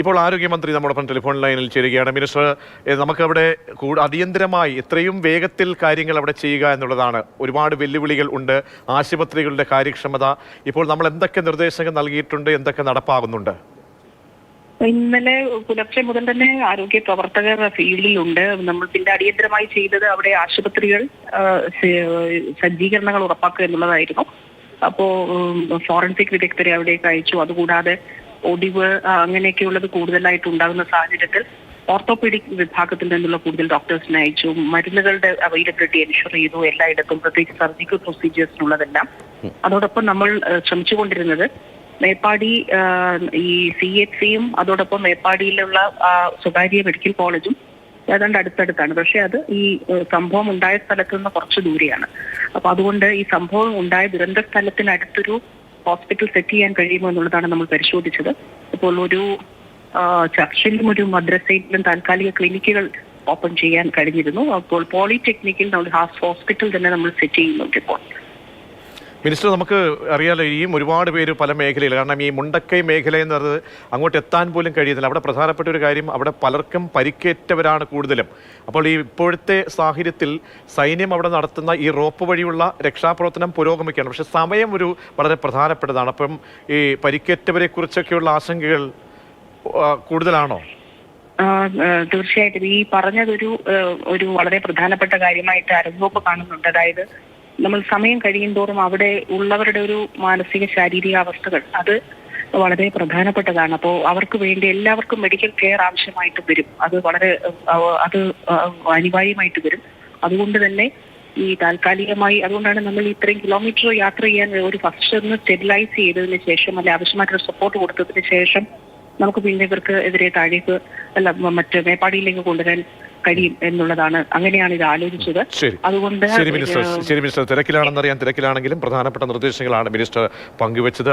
ഇപ്പോൾ ആരോഗ്യമന്ത്രി നമ്മോടൊപ്പം ടെലിഫോൺ ലൈനിൽ ചേരുകയാണ്. മിനിസ്റ്റർ നമുക്കവിടെ അടിയന്തരമായി എത്രയും വേഗത്തിൽ കാര്യങ്ങൾ അവിടെ ചെയ്യുക എന്നുള്ളതാണ്. ഒരുപാട് വെല്ലുവിളികൾ ഉണ്ട്. ആശുപത്രികളുടെ കാര്യക്ഷമത. ഇപ്പോൾ നമ്മൾ എന്തൊക്കെ നിർദ്ദേശങ്ങൾ നൽകിയിട്ടുണ്ട് എന്തൊക്കെ നടപ്പാകുന്നുണ്ട്? ഇന്നലെ പുലർച്ചെ മുതൽ തന്നെ ആരോഗ്യ പ്രവർത്തകർ ഫീൽഡിലുണ്ട് നമ്മൾ പിന്നെ അടിയന്തരമായി ചെയ്തത് അവിടെ ആശുപത്രികൾ സജ്ജീകരണങ്ങൾ ഉറപ്പാക്കുക എന്നുള്ളതായിരുന്നു. അപ്പോ ഫോറൻസിക് വിദഗ്ധരെ അവിടേക്ക് അയച്ചു. അതുകൂടാതെ ഒടിവ് അങ്ങനെയൊക്കെയുള്ളത് കൂടുതലായിട്ട് ഉണ്ടാകുന്ന സാഹചര്യത്തിൽ ഓർത്തോപീഡിക് വിഭാഗത്തിൽ നിന്നുള്ള കൂടുതൽ ഡോക്ടേഴ്സിനെ അയച്ചു. മരുന്നുകളുടെ അവൈലബിലിറ്റി എൻഷുർ ചെയ്തു. എല്ലായിടത്തും പ്രത്യേകിച്ച് സർജിക്കൽ പ്രൊസീജിയേഴ്സിനുള്ളതെല്ലാം അതോടൊപ്പം നമ്മൾ ശ്രമിച്ചുകൊണ്ടിരുന്നത് മേപ്പാടി ഈ സി എച്ച് സിയും അതോടൊപ്പം മേപ്പാടിയിലുള്ള സ്വകാര്യ മെഡിക്കൽ കോളേജും ഏതാണ്ട് അടുത്തടുത്താണ്. പക്ഷെ അത് ഈ സംഭവം ഉണ്ടായ സ്ഥലത്ത് നിന്ന് കുറച്ച് ദൂരെയാണ്. അപ്പൊ അതുകൊണ്ട് ഈ സംഭവം ഉണ്ടായ ദുരന്ത സ്ഥലത്തിനടുത്തൊരു ഹോസ്പിറ്റൽ സെറ്റ് ചെയ്യാൻ കഴിയുമോ എന്നുള്ളതാണ് നമ്മൾ പരിശോധിച്ചത്. ഇപ്പോൾ ഒരു ചർച്ചിലും ഒരു മദ്രസയിലും താൽക്കാലിക ക്ലിനിക്കുകൾ ഓപ്പൺ ചെയ്യാൻ കഴിഞ്ഞിരുന്നു. അപ്പോൾ പോളിടെക്നിക്കിൽ നമ്മൾ ഹോസ്പിറ്റൽ തന്നെ നമ്മൾ സെറ്റ് ചെയ്യുന്നുണ്ട് ഇപ്പോൾ. മിനിസ്റ്റർ നമുക്ക് അറിയാലോ ഇനിയും ഒരുപാട് പേര് പല മേഖലയിൽ കാരണം ഈ മുണ്ടക്കൈ മേഖല എന്ന് പറയുന്നത് അങ്ങോട്ട് എത്താൻ പോലും കഴിയുന്നില്ല. അവിടെ പ്രധാനപ്പെട്ട ഒരു കാര്യം അവിടെ പലർക്കും പരിക്കേറ്റവരാണ് കൂടുതലും. അപ്പോൾ ഈ ഇപ്പോഴത്തെ സാഹചര്യത്തിൽ സൈന്യം അവിടെ നടത്തുന്ന ഈ റോപ്പ് വഴിയുള്ള രക്ഷാപ്രവർത്തനം പുരോഗമിക്കുകയാണ്. പക്ഷേ സമയം ഒരു വളരെ പ്രധാനപ്പെട്ടതാണ്. അപ്പം ഈ പരിക്കേറ്റവരെ കുറിച്ചൊക്കെയുള്ള ആശങ്കകൾ കൂടുതലാണോ? തീർച്ചയായിട്ടും. ഈ പറഞ്ഞതൊരു ഒരു വളരെ പ്രധാനപ്പെട്ട കാര്യമായിട്ട് അരങ്ങോപ്പ് കാണുന്നുണ്ട്. അതായത് നമ്മൾ സമയം കഴിയുന്തോറും അവിടെ ഉള്ളവരുടെ ഒരു മാനസിക ശാരീരിക അവസ്ഥകൾ അത് വളരെ പ്രധാനപ്പെട്ടതാണ്. അപ്പോൾ അവർക്ക് വേണ്ടി എല്ലാവർക്കും മെഡിക്കൽ കെയർ ആവശ്യമായിട്ട് വരും. അത് വളരെ അത് അനിവാര്യമായിട്ട് വരും. അതുകൊണ്ട് തന്നെ ഈ താൽക്കാലികമായി അതുകൊണ്ടാണ് നമ്മൾ ഇത്രയും കിലോമീറ്റർ യാത്ര ചെയ്യാൻ ഒരു ഫസ്റ്റ് ഒന്ന് സ്റ്റെബിലൈസ് ചെയ്തതിന് ശേഷം അല്ലെ ആവശ്യമായിട്ടുള്ള സപ്പോർട്ട് കൊടുത്തതിന് ശേഷം നമുക്ക് പിന്നെ ഇവർക്ക് എതിരെ താഴേക്ക് അല്ല മറ്റ് മേപ്പാടിയിലേക്ക് കൊണ്ടുവരാൻ കഴിയും എന്നുള്ളതാണ് അങ്ങനെയാണ് ഇത് ആലോചിച്ചത്. അതുകൊണ്ട് ശരി മിനിസ്റ്റർ. ശരി മിനിസ്റ്റർ. തിരക്കിലാണെന്നറിയാൻ തിരക്കിലാണെങ്കിലും പ്രധാനപ്പെട്ട നിർദ്ദേശങ്ങളാണ് മിനിസ്റ്റർ പങ്കുവച്ചത്.